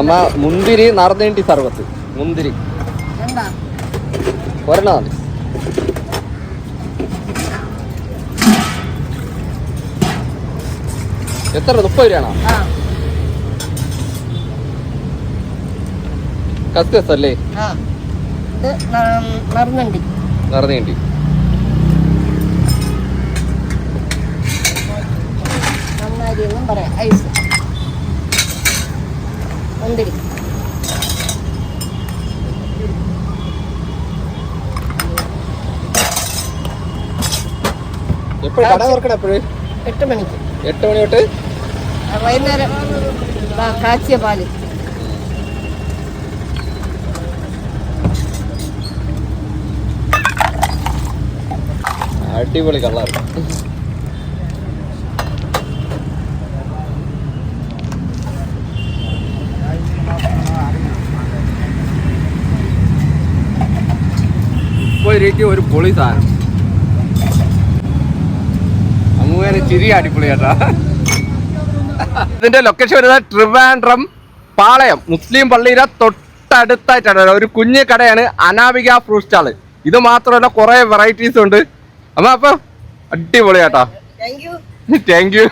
അമ്മ മുന്തിരി നറുനീണ്ടി സർവത്ത് മുന്തിരി. ഒരെണ്ണ മതി എത്ര മുപ്പത് രൂപയാണോ? കത്തിയസല്ലേ കസ്കസ് അല്ലേ മറന്നുണ്ട് നറുനീണ്ടി പറയാം. ഐസ്. മുന്തിരി എട്ട് മണിക്ക്. എട്ട് മണി തൊട്ട്? വൈകുന്നേരം. കാച്ചിയ പാൽ. അടിപൊളി കളർ രൂപയ്ക്ക് ഒരു പൊളി സാധനം. അങ്ങനെ ചിരി അടിപൊളി കേട്ടാ. ഇതിന്റെ ലൊക്കേഷൻ വരുന്നത് ട്രിവാൻഡ്രം പാളയം മുസ്ലിം പള്ളിയുടെ തൊട്ടടുത്തായിട്ടാണ്. ഒരു കുഞ്ഞു കടയാണ് അനാവിക ഫ്രൂട്ട് സ്റ്റാൾ ഇത് മാത്രമല്ല കുറെ വെറൈറ്റീസ് ഉണ്ട്. അമ്മ അപ്പൊ അടിപൊളി കേട്ടോ. Thank you